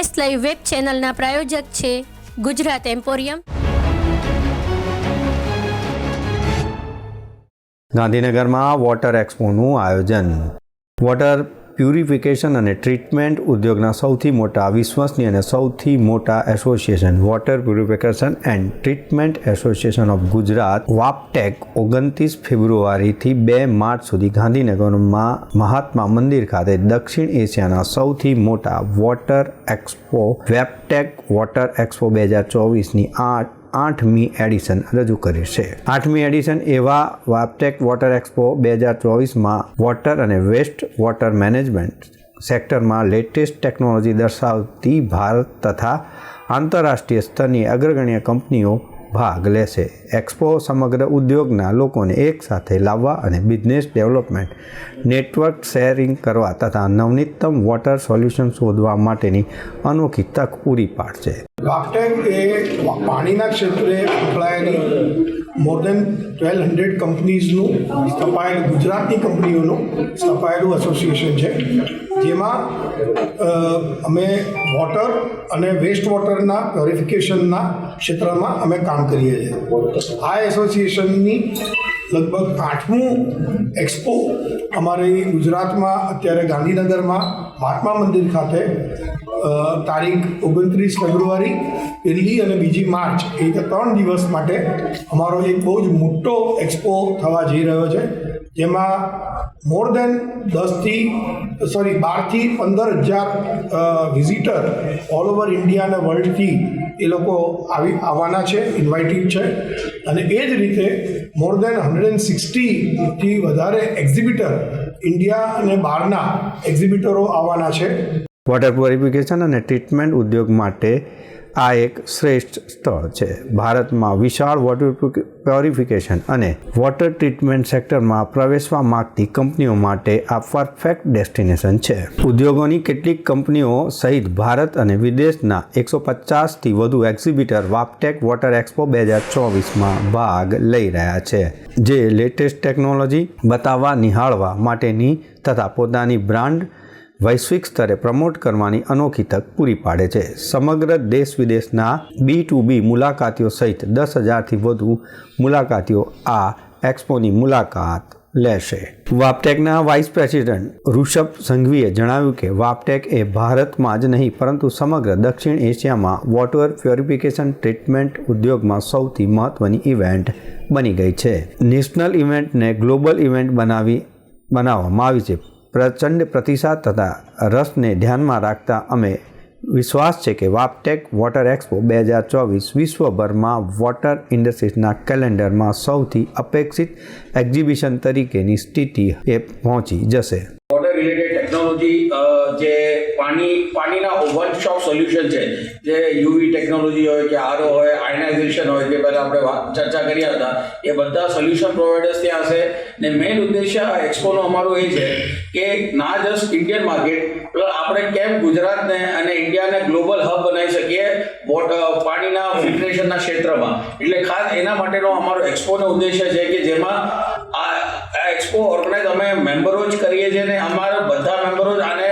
S live web ચેનલના પ્રાયોજક છે ગુજરાત એમ્પોરિયમ. ગાંધીનગરમાં વોટર એક્સપોનું આયોજન. વોટર પ્યુરિફિકેશન અને ટ્રીટમેન્ટ ઉદ્યોગના સૌથી મોટા વિશ્વસનીય અને સૌથી મોટા association water purification and treatment association of Gujarat વાપટેક ઓગણત્રીસ ફેબ્રુઆરીથી બે માર્ચ સુધી ગાંધીનગરમાં મહાત્મા મંદિર ખાતે દક્ષિણ એશિયાના સૌથી મોટા water expo Waptech water expo બે હજાર ચોવીસની આઠ આઠમી એડિશન રજૂ કરી છે. આઠમી એડિશન એવા વાપટેક વોટર એક્સપો બે હજાર ચોવીસમાં વોટર અને વેસ્ટ વોટર મેનેજમેન્ટ સેક્ટરમાં લેટેસ્ટ ટેકનોલોજી દર્શાવતી ભારત તથા આંતરરાષ્ટ્રીય સ્તરની અગ્રગણ્ય કંપનીઓ ભાગ લેશે. એક્સપો સમગ્ર ઉદ્યોગના લોકોને એકસાથે લાવવા અને બિઝનેસ ડેવલપમેન્ટ, નેટવર્ક શેરિંગ કરવા તથા નવનીતમ વોટર સોલ્યુશન શોધવા માટેની અનોખી તક પૂરી પાડશે. વાપટેક એ પાણીના ક્ષેત્રે સંકળાયેલી મોર દેન ટ્વેલ્વ હંડ્રેડ કંપનીઝનું સ્થપાયેલું, ગુજરાતની કંપનીઓનું સ્થપાયેલું એસોસિએશન છે. જેમાં અમે વોટર અને વેસ્ટ વોટરના પ્યોરિફિકેશનના ક્ષેત્રમાં અમે કામ કરીએ છીએ. આ એસોસિએશનની લગભગ આઠમું એક્સપો અમારે ગુજરાતમાં, અત્યારે ગાંધીનગરમાં, મહાત્મા મંદિર ખાતે તારીખ ઓગણત્રીસ ફેબ્રુઆરી, પહેલી અને બીજી માર્ચ, એ ત્રણ દિવસ માટે અમારો એક બહુ જ મોટો એક્સપો થવા જઈ રહ્યો છે. જેમાં મોર દેન દસથી, સોરી, બારથી પંદર હજાર વિઝિટર ઓલ ઓવર ઇન્ડિયા અને વર્લ્ડથી એ લોકો આવી, આવવાના છે ઇન્વાઇટેડ છે. અને એ જ રીતે મોર દેન હંડ્રેડ એન્ડ સિક્સટીથી વધારે એક્ઝિબિટર ઇન્ડિયા અને બહારના એક્ઝિબિટરો આવવાના છે. વોટર પ્યોરિફિકેશન અને ટ્રીટમેન્ટ ઉદ્યોગ માટે આ એક શ્રેષ્ઠ સ્થળ છે. ભારતમાં વિશાળ વોટર પ્યોરિફિકેશન અને વોટર ટ્રીટમેન્ટ સેક્ટરમાં પ્રવેશવા માગતી કંપનીઓ માટે આ પરફેક્ટ ડેસ્ટિનેશન છે. ઉદ્યોગોની કેટલીક કંપનીઓ સહિત ભારત અને વિદેશના એકસો પચાસથી વધુ એક્ઝિબિટર વાપટેક વોટર એક્સપો બે હજાર ચોવીસમાં ભાગ લઈ રહ્યા છે, જે લેટેસ્ટ ટેકનોલોજી બતાવવા, નિહાળવા માટેની તથા પોતાની બ્રાન્ડ વૈશ્વિક સ્તરે પ્રમોટ કરવાની અનોખી તક પૂરી પાડે છે. સમગ્ર દેશ વિદેશના બી ટુ બી મુલાકાતીઓ સહિત દસ હજારથી વધુ મુલાકાતીઓ આ એક્સપોની મુલાકાત લેશે. વાપટેકના વાઇસ પ્રેસિડેન્ટ ઋષભ સંઘવીએ જણાવ્યું કે વાપટેક એ ભારતમાં જ નહીં, પરંતુ સમગ્ર દક્ષિણ એશિયામાં વોટર પ્યોરિફિકેશન ટ્રીટમેન્ટ ઉદ્યોગમાં સૌથી મહત્ત્વની ઇવેન્ટ બની ગઈ છે. નેશનલ ઇવેન્ટને ગ્લોબલ ઇવેન્ટ બનાવી, બનાવવામાં આવી છે. પ્રચંડ પ્રતિસાદ તથા રસને ધ્યાનમાં રાખતા અમે વિશ્વાસ છે કે વાપટેક વોટર એક્સપો બે હજાર ચોવીસ વિશ્વભરમાં વોટર ઇન્ડસ્ટ્રીઝના કેલેન્ડરમાં સૌથી અપેક્ષિત એક્ઝિબિશન તરીકેની સ્થિતિ એ પહોંચી જશે. રિલેટેડ ટેકનોલોજી જે પાણી, પાણીના વન શોપ સોલ્યુશન છે. જે યુવી ટેકનોલોજી હોય કે આરઓ હોય આયનાઇઝેશન હોય, જે પહેલાં આપણે ચર્ચા કર્યા હતા, એ બધા સોલ્યુશન પ્રોવાઈડર્સ ત્યાં હશે. ને મેઇન ઉદ્દેશ્ય આ એક્સપોનો અમારો એ છે કે ના જસ્ટ ઇન્ડિયન માર્કેટ પણ આપણે કેમ ગુજરાતને અને ઇન્ડિયાને ગ્લોબલ હબ બનાવી શકીએ પાણીના ફિલ્ટ્રેશનના ક્ષેત્રમાં. એટલે ખાસ એના માટેનો અમારો એક્સપોનો ઉદ્દેશ્ય છે કે જેમાં એક્સપો ઓર્ગેનાઇઝ અમે મેમ્બરો જ કરીએ છીએ ને અમારા બધા મેમ્બરો જ આને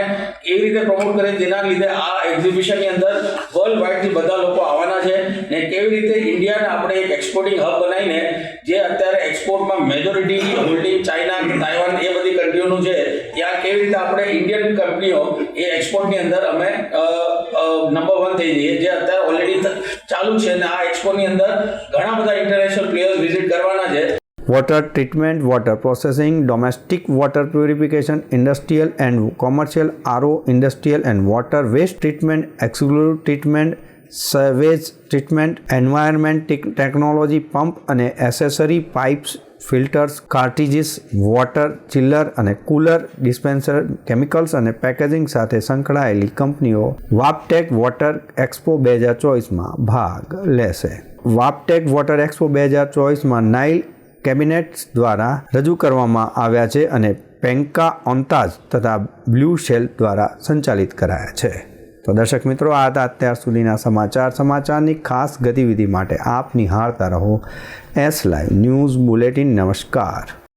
એવી રીતે પ્રમોટ કરે જેના લીધે આ એક્ઝિબિશનની અંદર વર્લ્ડ વાઇડથી બધા લોકો આવવાના છે ને કેવી રીતે ઇન્ડિયાને આપણે એક એક્સપોર્ટિંગ હબ બનાવીને જે અત્યારે એક્સપોર્ટમાં મેજોરિટી હોલ્ડિંગ ચાઇના તાઇવાન એ બધી કન્ટ્રીઓનું છે, ત્યાં કેવી રીતે આપણે ઇન્ડિયન કંપનીઓ એ એક્સપોર્ટની અંદર અમે નંબર વન થઈ જઈએ, જે અત્યારે ઓલરેડી ચાલુ છે અને આ એક્સપોની અંદર ઘણા બધા ઇન્ટરનેશનલ પ્લેયર્સ વિઝિટ કરવાના છે. Treatment, water processing, domestic water purification, industrial and commercial RO, industrial and water waste treatment, exclusive treatment, sewage treatment, environment tech- technology, pump અને accessory pipes, filters cartridges water chiller અને cooler dispenser chemicals અને packaging સાથે સંકળાયેલી કંપનીઓ વાપટેક water expo બે હજાર ચોવીસમાં ભાગ લેશે વાપટેક વોટર એક્સપો બે હજાર ચોવીસમાં નાઇલ કેબિનેટ્સ દ્વારા રજૂ કરવામાં આવ્યા છે અને પેન્કા ઓન્તાજ તથા બ્લુ શેલ દ્વારા સંચાલિત કરાયા છે. તો દર્શક મિત્રો, આ હતા અત્યાર સુધીના સમાચાર. સમાચારની ખાસ ગતિવિધિ માટે આપ નિહાળતા રહો એસ લાઈવ ન્યૂઝ બુલેટિન નમસ્કાર.